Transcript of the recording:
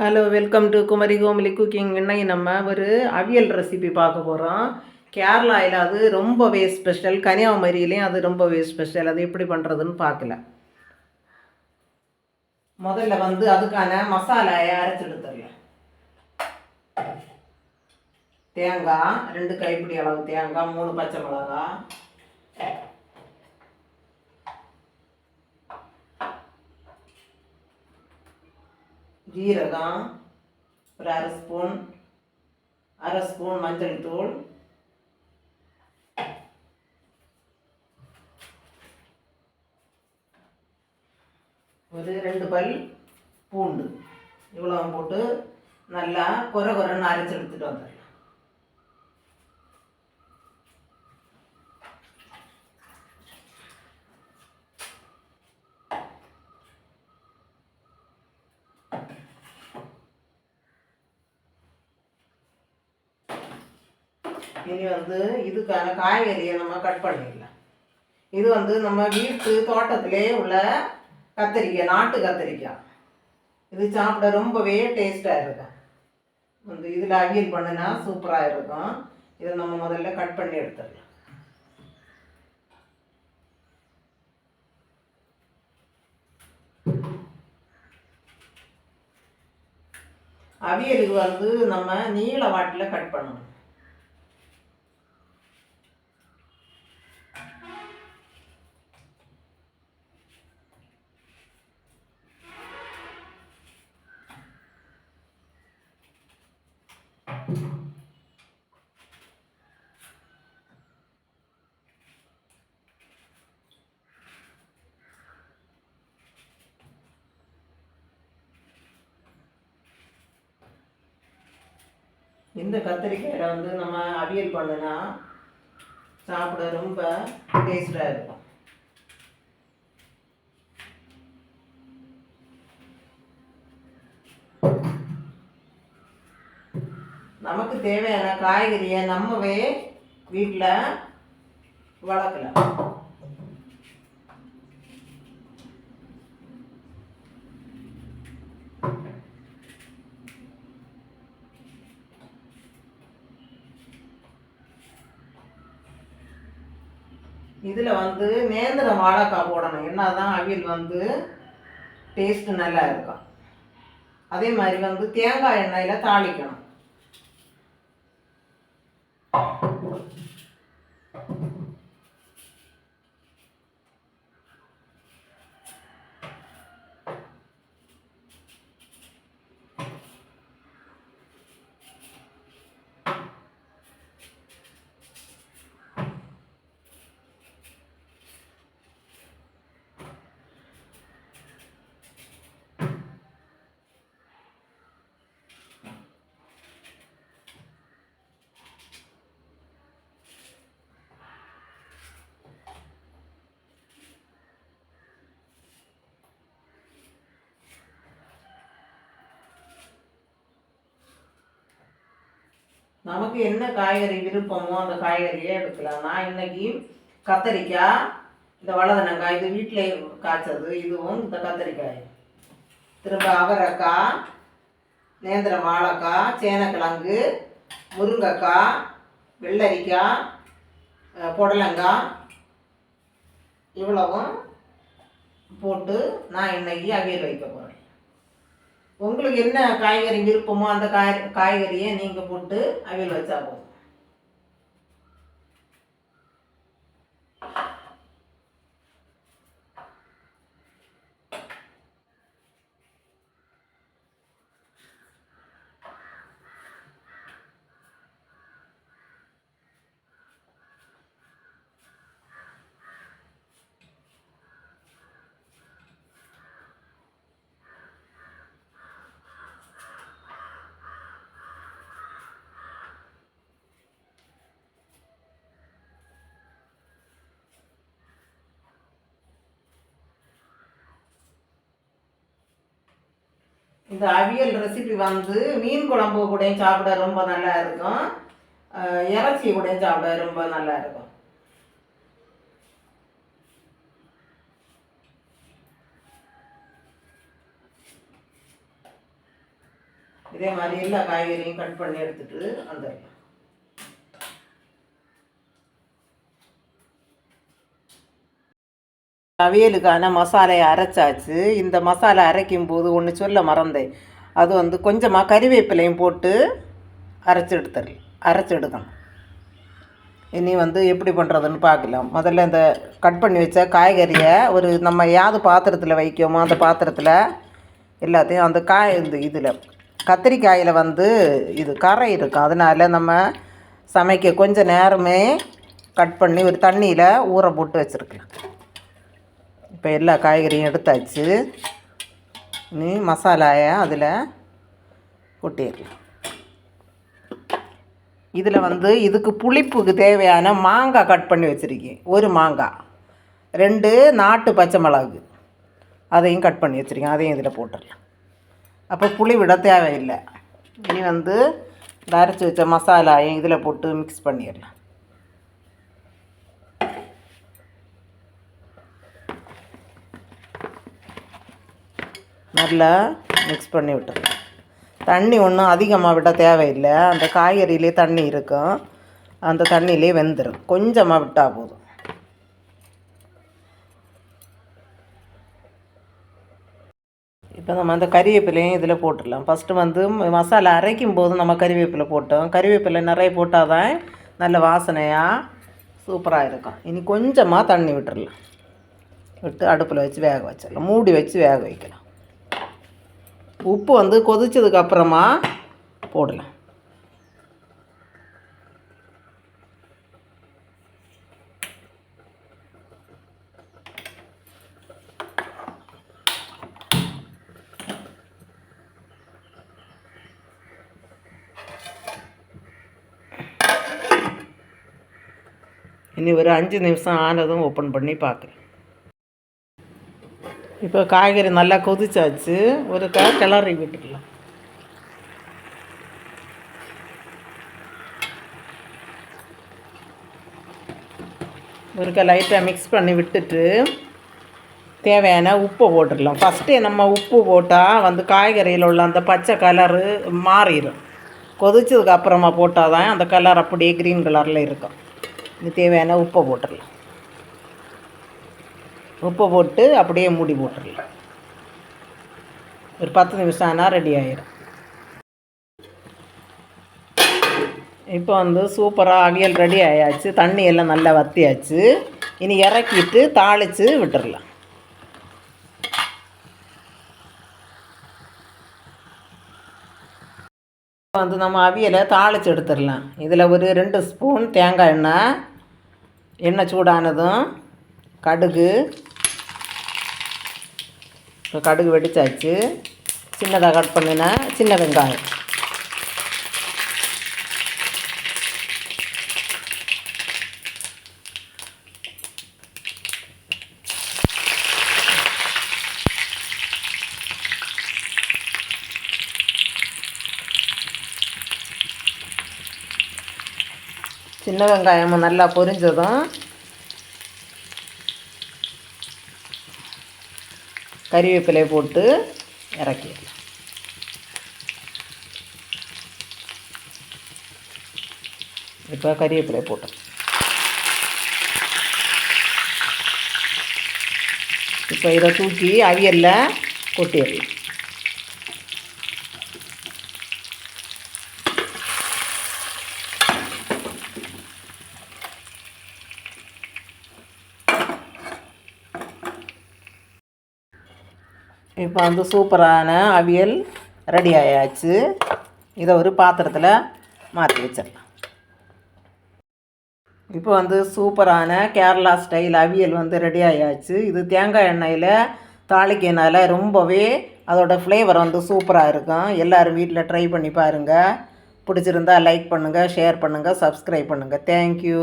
Hello welcome to Kumari Komali cooking இன்னைக்கு நம்ம ஒரு அவியல் ரெசிபி பார்க்க போகிறோம் கேரளாவில் அது ரொம்பவே ஸ்பெஷல் கன்னியாகுமரியிலையும் அது ரொம்பவே ஸ்பெஷல் அது எப்படி பண்ணுறதுன்னு பார்க்கல. முதல்ல வந்து அதுக்கான மசாலாயை அரைச்சி எடுத்துடலாம். தேங்காய் ரெண்டு கைப்பிடி அளவு தேங்காய் மூணு பச்சை மிளகாய். ஜீரகம் ஒரு அரை ஸ்பூன் அரை ஸ்பூன் மஞ்சள் தூள். ஒரு ரெண்டு பல் பூண்டு. இவ்வளோ போட்டு நல்லா குறை குறைன்னு அரைச்சி எடுத்துகிட்டு வந்துடுறேன். இனி வந்து இதுக்கான காய்கறியை நம்ம கட் பண்ணிடலாம். இது வந்து நம்ம வீட்டு தோட்டத்திலே உள்ள கத்திரிக்காய் நாட்டு கத்திரிக்காய். இது சாப்பிட ரொம்பவே டேஸ்ட்டாக இருக்கும். வந்து இதில் அவியல் பண்ணினா சூப்பராக இருக்கும். இதை நம்ம முதல்ல கட் பண்ணி எடுத்துடலாம். அவியலுக்கு வந்து நம்ம நீள வாட்டில் கட் பண்ணணும். இந்த கத்திரிக்காயில் வந்து நம்ம அவியல் பண்ணுனா சாப்பிட ரொம்ப டேஸ்டாக இருக்கும். நமக்கு தேவையான காய்கறியை நம்மவே வீட்டில் வளர்க்கலாம். இதில் வந்து நேந்திர வாழைக்காய் போடணும். என்ன தான் அவியல் வந்து டேஸ்ட்டு நல்லா இருக்கும் அதே மாதிரி வந்து தேங்காய் எண்ணெயில் தாளிக்கணும். நமக்கு என்ன காய்கறி விருப்பமோ அந்த காய்கறியே எடுக்கலாம். நான் இன்னைக்கு கத்தரிக்காய் இந்த வளதனங்காய் இது வீட்டில் காய்ச்சது இதுவும் இந்த கத்தரிக்காய். திரும்ப அவரைக்காய் நேந்திர வாழைக்காய் சேனக்கிழங்கு முருங்கைக்காய் வெள்ளரிக்காய் புடலங்காய் இவ்வளவும் போட்டு நான் இன்னைக்கு அவியல் வைக்க போகிறேன் உங்களுக்கு என்ன காய்கறி விருப்பமோ அந்த காய் காய்கறியை நீங்கள் போட்டு அவியல் வச்சா போதும் இந்த அவியல் ரெசிபி வந்து மீன் குழம்பு கூட சாப்பிட ரொம்ப நல்லா இருக்கும். இறைச்சி கூட சாப்பிட ரொம்ப நல்லா இருக்கும். இதே மாதிரி எல்லா காய்கறியும் கட் பண்ணி எடுத்துட்டு வந்துடலாம். அவியலுக்கான மசாலையை அரைச்சாச்சு. இந்த மசாலா அரைக்கும் போது ஒன்று சொல்ல மறந்தேன். அது வந்து கொஞ்சமாக கறிவேப்பிலையும் போட்டு அரைச்சி எடுத்துடலாம் அரைச்சி எடுக்கணும். இனி வந்து எப்படி பண்ணுறதுன்னு பார்க்கலாம். முதல்ல இந்த கட் பண்ணி வச்ச காய்கறியை ஒரு நம்ம யாது பாத்திரத்தில் வைக்கோமோ அந்த பாத்திரத்தில் எல்லாத்தையும் அந்த காய் இந்த இதில் கத்திரிக்காயில் வந்து இது கரை இருக்கும் அதனால் நம்ம சமைக்க கொஞ்சம் நேரமே கட் பண்ணி ஒரு தண்ணியில் ஊற போட்டு வச்சுருக்கலாம். இப்போ எல்லா காய்கறியும் எடுத்தாச்சு. நீ மசாலாயை அதில் கொட்டிடலாம். இதில் வந்து இதுக்கு புளிப்புக்கு தேவையான மாங்காய் கட் பண்ணி வச்சுருக்கேன். ஒரு மாங்காய் ரெண்டு நாட்டு பச்சை மிளகு. அதையும் கட் பண்ணி வச்சுருக்கேன். அதையும் இதில் போட்டுடலாம். அப்போ புளி விட தேவையில்லை. இனி வந்து இந்த அரைச்சி வச்ச மசாலாயும் இதில் போட்டு மிக்ஸ் பண்ணிடலாம். நல்லா மிக்ஸ் பண்ணி விட்டுருங்க. தண்ணி ஒன்றும் அதிகமாக விட்டால் தேவையில்லை. அந்த காய்கறியிலே தண்ணி இருக்கும். அந்த தண்ணியிலே வெந்துடும் கொஞ்சமாக விட்டால் போதும். இப்போ நம்ம அந்த கறிவேப்பிலையும் இதில் போட்டுடலாம். ஃபஸ்ட்டு வந்து மசாலா அரைக்கும் போது நம்ம கறிவேப்பிலை போட்டோம். கறிவேப்பிலை நிறைய போட்டால் தான் நல்ல வாசனையாக சூப்பராக இருக்கும். இனி கொஞ்சமாக தண்ணி விட்டுடலாம் விட்டு அடுப்பில் வச்சு வேக வச்சிடலாம். மூடி வச்சு வேக வைக்கலாம். உப்பு வந்து கொதிச்சதுக்கு அப்புறமா போடலாம். இனி ஒரு அஞ்சு நிமிஷம் ஆனதும் ஓப்பன் பண்ணி பார்க்குறேன். இப்போ காய்கறி நல்லா கொதிச்சாச்சு. ஒரு க கிளறி விட்டுக்கலாம். ஒருக்கா லைட்டாக மிக்ஸ் பண்ணி விட்டுட்டு தேவையான உப்பை போட்டுடலாம். ஃபஸ்ட்டே நம்ம உப்பு போட்டால் வந்து காய்கறியில் உள்ள அந்த பச்சை கலரு மாறிடும் கொதிச்சதுக்கு அப்புறமா போட்டால் தான் அந்த கலர் அப்படியே க்ரீன் கலரில் இருக்கும். இது தேவையான உப்பை போட்டுடலாம். உப்பை போட்டு அப்படியே மூடி போட்டுடலாம். ஒரு பத்து நிமிஷம் ஆனால் ரெடி ஆயிடும் இப்போ வந்து சூப்பராக அவியல் ரெடி ஆயாச்சு. தண்ணி எல்லாம் நல்லா வத்தியாச்சு. இனி இறக்கிட்டு தாளித்து விட்டுடலாம். வந்து நம்ம அவியலை தாளித்து எடுத்துடலாம். இதில் ஒரு ரெண்டு ஸ்பூன் தேங்காய் எண்ணெய். எண்ணெய் சூடானதும் கடுகு கடுகு வெடிச்சாச்சு. சின்னதாக கட் பண்ணினா சின்ன வெங்காயம். சின்ன வெங்காயமும் நல்லா பொரிஞ்சதும் கறிவேப்பிலை போட்டு இறக்கிடலாம். இப்போ கறிவேப்பிலை போட்டோம். இப்போ இதை தூக்கி அவியலில் கொட்டிடலாம் இப்போ வந்து சூப்பரான அவியல் ரெடி ஆயாச்சு. இதை ஒரு பாத்திரத்தில் மாற்றி வச்சிடலாம். இப்போ வந்து சூப்பரான கேரளா ஸ்டைல் அவியல் வந்து ரெடி ஆயாச்சு. இது தேங்காய் எண்ணெயில் தாளிக்கனால ரொம்பவே அதோடய ஃப்ளேவர் வந்து சூப்பராக இருக்கும். எல்லோரும் வீட்டில் ட்ரை பண்ணி பாருங்கள் பிடிச்சிருந்தா லைக் பண்ணுங்கள் ஷேர் பண்ணுங்கள் சப்ஸ்கிரைப் பண்ணுங்கள் தேங்க்யூ